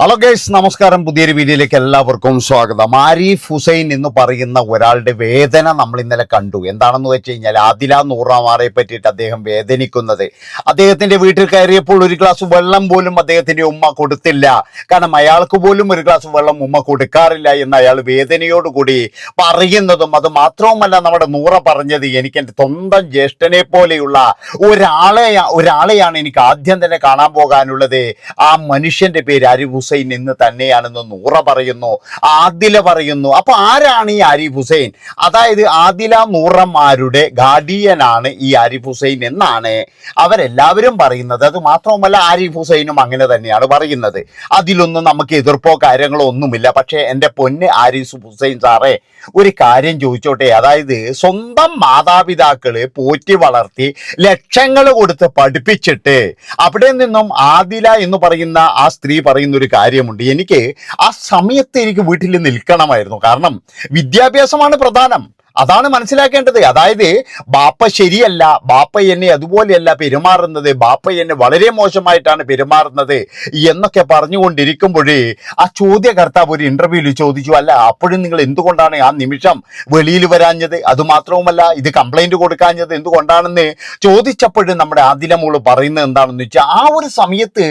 Hello guys നമസ്കാരം. പുതിയൊരു വീഡിയോയിലേക്ക് എല്ലാവർക്കും സ്വാഗതം. ആരിഫ് ഹുസൈൻ എന്ന് പറയുന്ന ഒരാളുടെ വേദന നമ്മൾ ഇന്നലെ കണ്ടു. എന്താണെന്ന് വെച്ച് കഴിഞ്ഞാൽ ആദില നൂറാമാറെ പറ്റിയിട്ട് അദ്ദേഹം വേദനിക്കുന്നത്. അദ്ദേഹത്തിന്റെ വീട്ടിൽ കയറിയപ്പോൾ ഒരു ഗ്ലാസ് വെള്ളം പോലും അദ്ദേഹത്തിന്റെ ഉമ്മ കൊടുത്തില്ല. കാരണം അയാൾക്ക് പോലും ഒരു ഗ്ലാസ് വെള്ളം ഉമ്മ കൊടുക്കാറില്ല എന്ന് അയാൾ വേദനയോടുകൂടി പറയുന്നതും അത് മാത്രവുമല്ല നമ്മുടെ നൂറ പറഞ്ഞത് എനിക്ക് എന്റെ സ്വന്തം ജ്യേഷ്ഠനെ പോലെയുള്ള ഒരാളെ ഒരാളെയാണ് എനിക്ക് ആദ്യം തന്നെ കാണാൻ പോകാനുള്ളത്. ആ മനുഷ്യന്റെ പേര് ആരിഫ് ഹുസൈൻ എന്ന് തന്നെയാണെന്ന് നൂറ പറയുന്നു. ആദില പറയുന്നു. അപ്പൊ ആരാണ് ഈ ആരിഫ് ഹുസൈൻ? അതായത് ആദില നൂറന്മാരുടെ ഗാർഡിയനാണ് ഈ ആരിഫ് ഹുസൈൻ എന്നാണ് അവരെല്ലാവരും പറയുന്നത്. അത് മാത്രവുമല്ല ആരിഫ് ഹുസൈനും അങ്ങനെ തന്നെയാണ് പറയുന്നത്. അതിലൊന്നും നമുക്ക് എതിർപ്പോ കാര്യങ്ങളോ ഒന്നുമില്ല. പക്ഷേ എന്റെ പൊന്ന് ആരിഫ് ഹുസൈൻ സാറേ ഒരു കാര്യം ചോദിച്ചോട്ടെ. അതായത് സ്വന്തം മാതാപിതാക്കൾ പോറ്റി വളർത്തി ലക്ഷങ്ങൾ കൊടുത്ത് പഠിപ്പിച്ചിട്ട് അവിടെ നിന്നും ആദില എന്ന് പറയുന്ന ആ സ്ത്രീ പറയുന്ന ഒരു കാര്യമുണ്ട്. എനിക്ക് ആ സമയത്ത് എനിക്ക് വീട്ടിൽ നിൽക്കണമായിരുന്നു. കാരണം വിദ്യാഭ്യാസമാണ് പ്രധാനം. അതാണ് മനസ്സിലാക്കേണ്ടത്. അതായത് ബാപ്പ ശരിയല്ല ബാപ്പ എന്നെ അതുപോലെയല്ല പെരുമാറുന്നത് ബാപ്പ എന്നെ വളരെ മോശമായിട്ടാണ് പെരുമാറുന്നത് എന്നൊക്കെ പറഞ്ഞുകൊണ്ടിരിക്കുമ്പോഴേ ആ ചോദ്യകർത്താവ് ഒരു ഇന്റർവ്യൂവിൽ ചോദിച്ചു അല്ല അപ്പോഴും നിങ്ങൾ എന്തുകൊണ്ടാണ് ആ നിമിഷം വെളിയിൽ വരാഞ്ഞത്? അതുമാത്രവുമല്ല ഇത് കംപ്ലൈന്റ് കൊടുക്കാഞ്ഞത് എന്തുകൊണ്ടാണെന്ന്? ചോദിച്ചപ്പോഴും നമ്മുടെ ആദിലമോൾ പറയുന്നത് എന്താണെന്ന് വെച്ചാൽ ആ ഒരു സമയത്ത്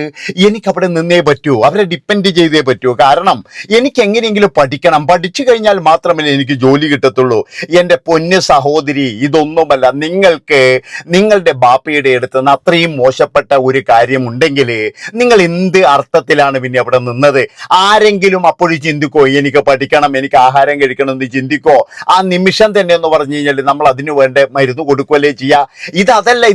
എനിക്ക് അവിടെ നിന്നേ പറ്റൂ അവരെ ഡിപ്പെൻഡ് ചെയ്തേ പറ്റൂ. കാരണം എനിക്ക് എങ്ങനെയെങ്കിലും പഠിക്കണം. പഠിച്ചു കഴിഞ്ഞാൽ മാത്രമേ എനിക്ക് ജോലി കിട്ടത്തുള്ളൂ. എന്റെ പൊന്ന് സഹോദരി ഇതൊന്നുമല്ല. നിങ്ങൾക്ക് നിങ്ങളുടെ ബാപ്പയുടെ അടുത്ത് നിന്ന് അത്രയും മോശപ്പെട്ട ഒരു കാര്യം ഉണ്ടെങ്കിൽ നിങ്ങൾ എന്ത് അർത്ഥത്തിലാണ് പിന്നെ അവിടെ നിന്നത്? ആരെങ്കിലും അപ്പോഴും ചിന്തിക്കോ എനിക്ക് പഠിക്കണം എനിക്ക് ആഹാരം കഴിക്കണം എന്ന് ചിന്തിക്കോ? ആ നിമിഷം തന്നെ എന്ന് പറഞ്ഞു കഴിഞ്ഞാൽ നമ്മൾ അതിനു വേണ്ട മരുന്ന് കൊടുക്കുകയല്ലേ ചെയ്യുക ഇത് അതല്ല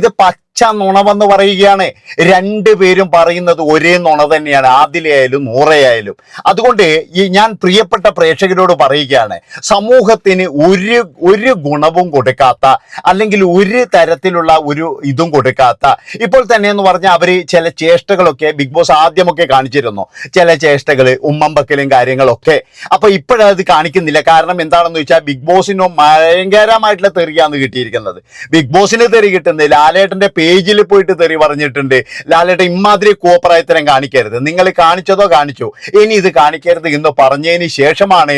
പച്ച നുണവെന്ന് പറയുകയാണ്. രണ്ടുപേരും പറയുന്നത് ഒരേ നുണ തന്നെയാണ്. ആദിലയായാലും നൂറയായാലും. അതുകൊണ്ട് ഈ ഞാൻ പ്രിയപ്പെട്ട പ്രേക്ഷകരോട് പറയുകയാണ്. സമൂഹത്തിന് ഒരു ഒരു ഗുണവും കൊടുക്കാത്ത അല്ലെങ്കിൽ ഒരു തരത്തിലുള്ള ഒരു ഇതും കൊടുക്കാത്ത. ഇപ്പോൾ തന്നെ എന്ന് പറഞ്ഞാൽ അവർ ചില ചേഷ്ടകളൊക്കെ ബിഗ് ബോസ് ആദ്യമൊക്കെ കാണിച്ചിരുന്നു. ചില ചേഷ്ടകൾ ഉമ്മമ്പക്കലും കാര്യങ്ങളൊക്കെ. അപ്പൊ ഇപ്പോഴത് കാണിക്കുന്നില്ല. കാരണം എന്താണെന്ന് വെച്ചാൽ ബിഗ് ബോസിനോ ഭയങ്കരമായിട്ടുള്ള തെറിയാണ് കിട്ടിയിരിക്കുന്നത്. ബിഗ് ബോസിന് തെറി കിട്ടുന്നത് ലാലേട്ടന്റെ പേജിൽ പോയിട്ട് തെറി പറഞ്ഞിട്ടുണ്ട്. ലാലേട്ട ഇമാതിരി കോപ്രായത്തരം കാണിക്കരുത്. നിങ്ങൾ കാണിച്ചതോ കാണിച്ചോ. ഇനി ഇത് കാണിക്കരുത് എന്ന് പറഞ്ഞതിന് ശേഷമാണ്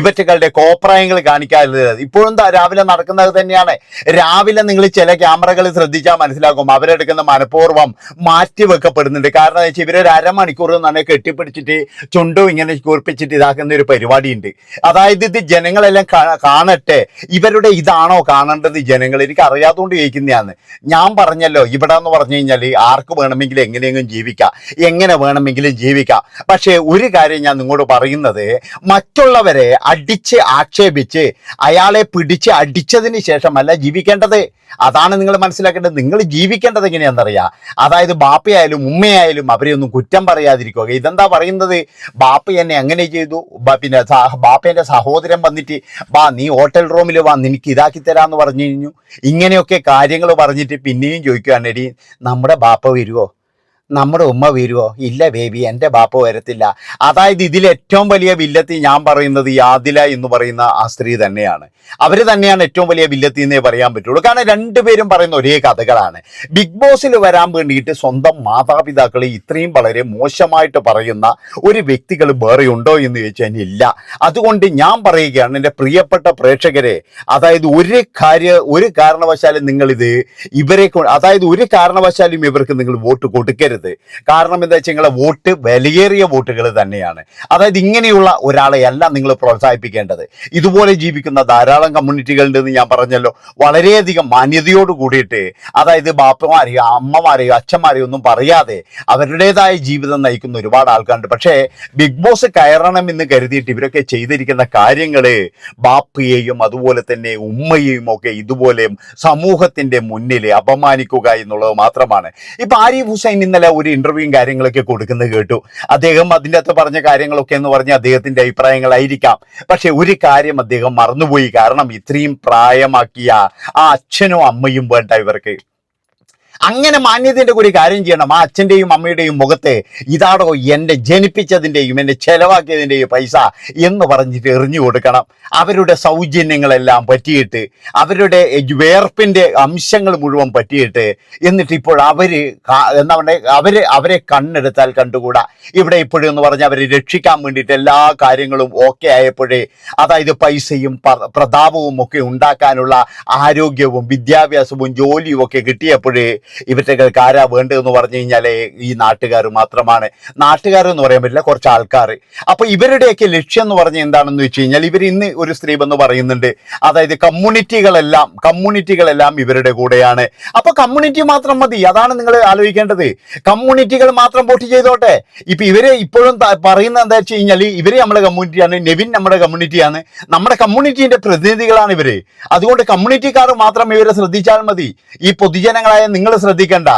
ഇവറ്റകളുടെ കോപ്രായങ്ങൾ കാണിക്കാറുള്ളത്. ഇപ്പോഴും രാവിലെ നടക്കുന്നത് തന്നെയാണ്. രാവിലെ നിങ്ങൾ ചില ക്യാമറകൾ ശ്രദ്ധിച്ചാൽ മനസ്സിലാക്കും അവരെടുക്കുന്ന മനഃപൂർവം മാറ്റി വെക്കപ്പെടുന്നുണ്ട്. കാരണം വെച്ചാൽ ഇവരൊരു അരമണിക്കൂർ തന്നെ കെട്ടിപ്പിടിച്ചിട്ട് ചുണ്ടും ഇങ്ങനെ കൂർപ്പിച്ചിട്ട് ഇതാക്കുന്ന ഒരു പരിപാടിയുണ്ട്. അതായത് ഇത് ജനങ്ങളെല്ലാം കാണട്ടെ. ഇവരുടെ ഇതാണോ കാണേണ്ടത് ജനങ്ങൾ? എനിക്ക് അറിയാത്തതുകൊണ്ട് ചോദിക്കുന്നതാണ്. ഞാൻ പറഞ്ഞല്ലോ ഇവിടെ എന്ന് പറഞ്ഞു കഴിഞ്ഞാൽ ആർക്ക് വേണമെങ്കിലും എങ്ങനെയെങ്കിലും ജീവിക്കാം. എങ്ങനെ വേണമെങ്കിലും ജീവിക്കാം. പക്ഷേ ഒരു കാര്യം ഞാൻ നിങ്ങളോട് പറയുന്നത് മറ്റുള്ളവരെ അടിച്ച് ആക്ഷേപിച്ച് അയാളെ പിടിച്ച് അടിച്ചതിന് ശേഷമല്ല ജീവിക്കേണ്ടത്. അതാണ് നിങ്ങൾ മനസ്സിലാക്കേണ്ടത്. നിങ്ങൾ ജീവിക്കേണ്ടത് എങ്ങനെയാണെന്നറിയാം? അതായത് ബാപ്പയായാലും ഉമ്മയായാലും അവരെ ഒന്നും കുറ്റം പറയാതിരിക്കുക. ഇതെന്താ പറയുന്നത്? ബാപ്പ എന്നെ അങ്ങനെ ചെയ്തു. പിന്നെ ബാപ്പേന്റെ സഹോദരൻ വന്നിട്ട് ബാ നീ ഹോട്ടൽ റൂമിൽ വാ നിനക്ക് ഇതാക്കി തരാമെന്ന് പറഞ്ഞു കഴിഞ്ഞു. ഇങ്ങനെയൊക്കെ കാര്യങ്ങൾ പറഞ്ഞിട്ട് പിന്നെയും ചോദിക്കുകയാണ് എടി നമ്മുടെ ബാപ്പ വരുവോ? നമ്മുടെ ഉമ്മ വരുമോ ഇല്ല ബേബി എന്റെ ബാപ്പ വരത്തില്ല. അതായത് ഇതിൽ ഏറ്റവും വലിയ വില്ലത്തി ഞാൻ പറയുന്നത് യാദില എന്ന് പറയുന്ന ആ സ്ത്രീ തന്നെയാണ്. അവർ തന്നെയാണ് ഏറ്റവും വലിയ വില്ലത്തി എന്നേ പറയാൻ പറ്റുള്ളൂ. കാരണം രണ്ടുപേരും പറയുന്ന ഒരേ കഥകളാണ്. ബിഗ് ബോസിൽ വരാൻ വേണ്ടിയിട്ട് സ്വന്തം മാതാപിതാക്കളെ ഇത്രയും വളരെ മോശമായിട്ട് പറയുന്ന ഒരു വ്യക്തികൾ വേറെ ഉണ്ടോ എന്ന് ചോദിച്ചാൽ ഇല്ല. അതുകൊണ്ട് ഞാൻ പറയുകയാണ് എന്റെ പ്രിയപ്പെട്ട പ്രേക്ഷകരെ അതായത് ഒരു കാര്യ ഒരു കാരണവശാലും നിങ്ങളിത് ഇവരെ അതായത് ഒരു കാരണവശാലും ഇവർക്ക് നിങ്ങൾ വോട്ട് കൊടുക്കരുത്. കാരണം എന്താ വെച്ചാൽ നിങ്ങളെ വോട്ട് വിലയേറിയ വോട്ടുകൾ തന്നെയാണ്. അതായത് ഇങ്ങനെയുള്ള ഒരാളെ അല്ല നിങ്ങൾ പ്രോത്സാഹിപ്പിക്കേണ്ടത്. ഇതുപോലെ ജീവിക്കുന്ന ധാരാളം കമ്മ്യൂണിറ്റികളുണ്ടെന്ന് ഞാൻ പറഞ്ഞല്ലോ. വളരെയധികം മാന്യതയോട് കൂടിയിട്ട് അതായത് ബാപ്പമാരെയോ അമ്മമാരെയോ അച്ഛന്മാരെയോ ഒന്നും പറയാതെ അവരുടേതായ ജീവിതം നയിക്കുന്ന ഒരുപാട് ആൾക്കാരുണ്ട്. പക്ഷേ ബിഗ് ബോസ് കയറണം എന്ന് കരുതിയിട്ട് ഇവരൊക്കെ ചെയ്തിരിക്കുന്ന കാര്യങ്ങൾ ബാപ്പയെയും അതുപോലെ തന്നെ ഉമ്മയെയും ഒക്കെ ഇതുപോലെ സമൂഹത്തിന്റെ മുന്നിൽ അപമാനിക്കുക എന്നുള്ളത് മാത്രമാണ്. ഇപ്പൊ ആരിഫ് ഹുസൈൻ ഇന്നലെ ഒരു ഇന്റർവ്യൂയും കാര്യങ്ങളൊക്കെ കൊടുക്കുന്നത് കേട്ടു. അദ്ദേഹം അതിന്റെ അകത്ത് പറഞ്ഞ കാര്യങ്ങളൊക്കെ എന്ന് പറഞ്ഞ അദ്ദേഹത്തിന്റെ അഭിപ്രായങ്ങളായിരിക്കാം. പക്ഷെ ഒരു കാര്യം അദ്ദേഹം മറന്നുപോയി. കാരണം ഇത്രയും പ്രായമാക്കിയ ആ അച്ഛനും അമ്മയും വേണ്ട ഇവർക്ക്. അങ്ങനെ മാന്യതയുടെ കൂടി കാര്യം ചെയ്യണം. ആ അച്ഛന്റെയും അമ്മയുടെയും മുഖത്ത് ഇതാടോ എന്റെ ജനിപ്പിച്ചതിന്റെയും എന്നെ ചെലവാക്കിയതിന്റെയും പൈസ എന്ന് പറഞ്ഞിട്ട് എറിഞ്ഞു കൊടുക്കണം. അവരുടെ സൗജന്യങ്ങളെല്ലാം പറ്റിയിട്ട് അവരുടെ വേർപ്പിന്റെ അംശങ്ങൾ മുഴുവൻ പറ്റിയിട്ട് എന്നിട്ട് ഇപ്പോൾ അവർ എന്താ പറയുക അവർ അവരെ കണ്ണെടുത്താൽ കണ്ടുകൂടാ. ഇവിടെ ഇപ്പോഴും എന്ന് പറഞ്ഞാൽ അവരെ രക്ഷിക്കാൻ വേണ്ടിയിട്ട് എല്ലാ കാര്യങ്ങളും ഓക്കെ ആയപ്പോഴേ അതായത് പൈസയും പ്രതാപവും ഒക്കെ ഉണ്ടാക്കാനുള്ള ആരോഗ്യവും വിദ്യാഭ്യാസവും ജോലിയും ഒക്കെ കിട്ടിയപ്പോഴേ ഇവറ്റകൾക്ക് ആരാ വേണ്ടതെന്ന് പറഞ്ഞു കഴിഞ്ഞാൽ ഈ നാട്ടുകാർ മാത്രമാണ്. നാട്ടുകാരെന്ന് പറയാൻ പറ്റില്ല കുറച്ച് ആൾക്കാർ അപ്പോൾ ഇവരുടെയൊക്കെ ലക്ഷ്യം എന്ന് പറഞ്ഞാൽ എന്താണെന്ന് വെച്ച് കഴിഞ്ഞാൽ ഇവർ ഇന്ന് ഒരു സ്ത്രീ എന്ന് പറയുന്നുണ്ട്. അതായത് കമ്മ്യൂണിറ്റികളെല്ലാം കമ്മ്യൂണിറ്റികളെല്ലാം ഇവരുടെ കൂടെയാണ്. അപ്പോൾ കമ്മ്യൂണിറ്റി മാത്രം മതി. അതാണ് നിങ്ങൾ ആലോചിക്കേണ്ടത്. കമ്മ്യൂണിറ്റികൾ മാത്രം വോട്ട് ചെയ്തോട്ടെ. ഇപ്പൊ ഇവരെ ഇപ്പോഴും പറയുന്നത് എന്താ വെച്ച് കഴിഞ്ഞാൽ ഇവർ നമ്മുടെ കമ്മ്യൂണിറ്റിയാണ് നെവിൻ നമ്മുടെ കമ്മ്യൂണിറ്റിയാണ്. നമ്മുടെ കമ്മ്യൂണിറ്റിന്റെ പ്രതിനിധികളാണ് ഇവർ. അതുകൊണ്ട് കമ്മ്യൂണിറ്റിക്കാർ മാത്രം ഇവരെ ശ്രദ്ധിച്ചാൽ മതി. ഈ പൊതുജനങ്ങളായ നിങ്ങൾ ശ്രദ്ധിക്കേണ്ട.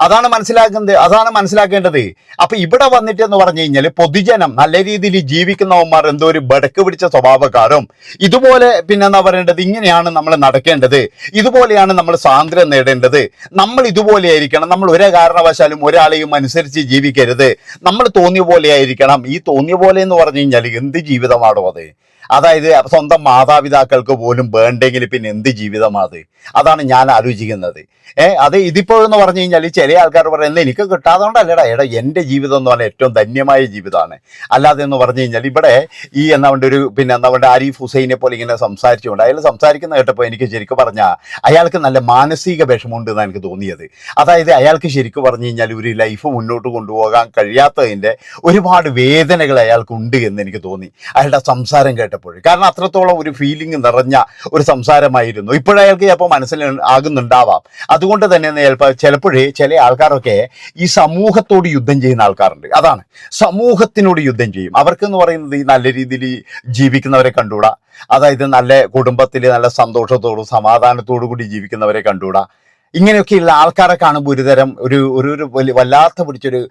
അതാണ് മനസ്സിലാക്കുന്നത് അതാണ് മനസ്സിലാക്കേണ്ടത്. അപ്പൊ ഇവിടെ വന്നിട്ട് എന്ന് പറഞ്ഞു കഴിഞ്ഞാൽ പൊതുജനം നല്ല രീതിയിൽ ജീവിക്കുന്നവന്മാർ എന്തോ ഒരു ബടക്ക് പിടിച്ച സ്വഭാവക്കാരും ഇതുപോലെ പിന്നെ എന്താ പറയേണ്ടത് ഇങ്ങനെയാണ് നമ്മൾ നടക്കേണ്ടത്. ഇതുപോലെയാണ് നമ്മൾ സ്വാതന്ത്ര്യം നേടേണ്ടത്. നമ്മൾ ഇതുപോലെ ആയിരിക്കണം. നമ്മൾ ഒരേ കാരണവശാലും ഒരാളെയും അനുസരിച്ച് ജീവിക്കരുത്. നമ്മൾ തോന്നിയ പോലെ ആയിരിക്കണം. ഈ തോന്നിയ പോലെ എന്ന് പറഞ്ഞു കഴിഞ്ഞാൽ എന്ത് ജീവിതമാണോ അത്? അതായത് സ്വന്തം മാതാപിതാക്കൾക്ക് പോലും വേണ്ടെങ്കിൽ പിന്നെ എന്ത് ജീവിതമാണ് അതാണ് ഞാൻ ആലോചിക്കുന്നത്. ഏ അത് ഇതിപ്പോഴെന്ന് പറഞ്ഞു കഴിഞ്ഞാൽ ചില ആൾക്കാർ പറയുന്നത് എനിക്ക് കിട്ടാതുകൊണ്ടല്ലടാ എടാ എന്റെ ജീവിതം എന്ന് പറഞ്ഞാൽ ഏറ്റവും ധന്യമായ ജീവിതമാണ്. അല്ലാതെ എന്ന് പറഞ്ഞു കഴിഞ്ഞാൽ ഇവിടെ ഈ എന്നാ വേണ്ട ഒരു പിന്നെ എന്താ വേണ്ട ആരിഫ് ഹുസൈനെ പോലെ ഇങ്ങനെ സംസാരിച്ചുകൊണ്ട് അയാൾ സംസാരിക്കുന്ന കേട്ടപ്പോൾ എനിക്ക് ശരിക്കും പറഞ്ഞാൽ അയാൾക്ക് നല്ല മാനസിക വിഷമമുണ്ട് എന്നാണ് എനിക്ക് തോന്നിയത്. അതായത് അയാൾക്ക് ശരിക്കും പറഞ്ഞു കഴിഞ്ഞാൽ ഒരു ലൈഫ് മുന്നോട്ട് കൊണ്ടുപോകാൻ കഴിയാത്തതിന്റെ ഒരുപാട് വേദനകൾ അയാൾക്കുണ്ട് എന്ന് എനിക്ക് തോന്നി. അയാളുടെ സംസാരം കേട്ടപ്പോൾ. കാരണം അത്രത്തോളം ഒരു ഫീലിംഗ് നിറഞ്ഞ ഒരു സംസാരമായിരുന്നു. ഇപ്പോഴയാൾക്ക് ചിലപ്പോൾ മനസ്സിൽ ആകുന്നുണ്ടാവാം. അതുകൊണ്ട് തന്നെ ചിലപ്പോൾ ചിലപ്പോഴേ ചില ആൾക്കാരൊക്കെ ഈ സമൂഹത്തോട് യുദ്ധം ചെയ്യുന്ന ആൾക്കാരുണ്ട്. അതാണ്. സമൂഹത്തിനോട് യുദ്ധം ചെയ്യും. അവർക്കെന്ന് പറയുന്നത് ഈ നല്ല രീതിയിൽ ജീവിക്കുന്നവരെ കണ്ടുകൂടാ? അതായത് നല്ല കുടുംബത്തിൽ നല്ല സന്തോഷത്തോടും സമാധാനത്തോടു കൂടി ജീവിക്കുന്നവരെ കണ്ടുകൂടാ? ഇങ്ങനെയൊക്കെയുള്ള ആൾക്കാരെ കാണുമ്പോൾ ഒരുതരം ഒരു ഒരു ഒരു വല്ലാത്ത പിടിച്ചൊരു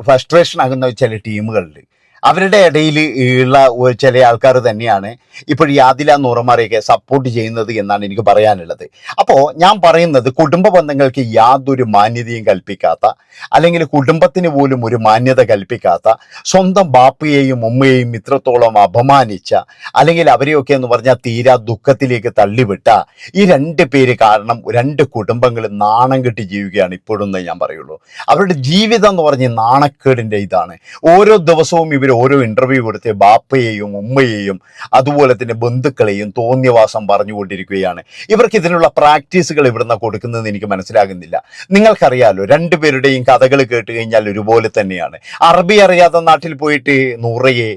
ഫ്രസ്ട്രേഷൻ ആകുന്ന ചില ടീമുകളുണ്ട് അവരുടെ ഇടയിൽ ഉള്ള ചില ആൾക്കാർ തന്നെയാണ് ഇപ്പോൾ ആദില നൂറമാരെയൊക്കെ സപ്പോർട്ട് ചെയ്യുന്നത് എന്നാണ് എനിക്ക് പറയാനുള്ളത്. അപ്പോൾ ഞാൻ പറയുന്നത് കുടുംബ ബന്ധങ്ങൾക്ക് യാതൊരു മാന്യതയും കൽപ്പിക്കാത്ത അല്ലെങ്കിൽ കുടുംബത്തിന് പോലും ഒരു മാന്യത കൽപ്പിക്കാത്ത സ്വന്തം ബാപ്പയെയും ഉമ്മയെയും ഇത്രത്തോളം അപമാനിച്ച അല്ലെങ്കിൽ അവരെയൊക്കെ എന്ന് പറഞ്ഞാൽ തീരാ ദുഃഖത്തിലേക്ക് തള്ളിവിട്ട ഈ രണ്ട് പേര് കാരണം രണ്ട് കുടുംബങ്ങൾ നാണം കെട്ടി ജീവിക്കുകയാണ് ഇപ്പോഴും ഞാൻ പറയുള്ളൂ. അവരുടെ ജീവിതം എന്ന് പറഞ്ഞ് നാണക്കേടിന്റെ ഇതാണ്. ഓരോ ദിവസവും ഇവർ ഓരോ ഇന്റർവ്യൂ കൊടുത്ത് ബാപ്പയെയും ഉമ്മയെയും അതുപോലെ തന്നെ ബന്ധുക്കളെയും തോന്നിയവാസം പറഞ്ഞുകൊണ്ടിരിക്കുകയാണ്. ഇവർക്ക് ഇതിനുള്ള പ്രാക്ടീസുകൾ ഇവിടുന്ന് കൊടുക്കുന്നത് എനിക്ക് മനസ്സിലാകുന്നില്ല. നിങ്ങൾക്കറിയാലോ രണ്ടുപേരുടെയും കഥകൾ കേട്ട് കഴിഞ്ഞാൽ ഒരുപോലെ തന്നെയാണ്. അറബി അറിയാത്ത നാട്ടിൽ പോയിട്ട് നൂറയെ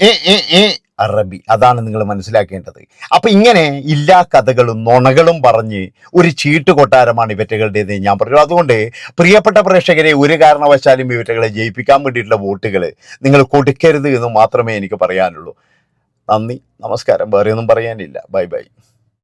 ഏ ഏ ഏ അറബി. അതാണ് നിങ്ങൾ മനസ്സിലാക്കേണ്ടത്. അപ്പൊ ഇങ്ങനെ ഇല്ലാ കഥകളും നുണകളും പറഞ്ഞ് ഒരു ചീട്ട് കൊട്ടാരമാണ് ഇവറ്റകളുടേത് ഞാൻ പറഞ്ഞു. അതുകൊണ്ട് പ്രിയപ്പെട്ട പ്രേക്ഷകരെ ഒരു കാരണവശാലും ഇവറ്റകളെ ജയിപ്പിക്കാൻ വേണ്ടിയിട്ടുള്ള വോട്ടുകൾ നിങ്ങൾ കൊടുക്കരുത് എന്ന് മാത്രമേ എനിക്ക് പറയാനുള്ളൂ. നന്ദി. നമസ്കാരം. വേറെ ഒന്നും പറയാനില്ല. Bye bye.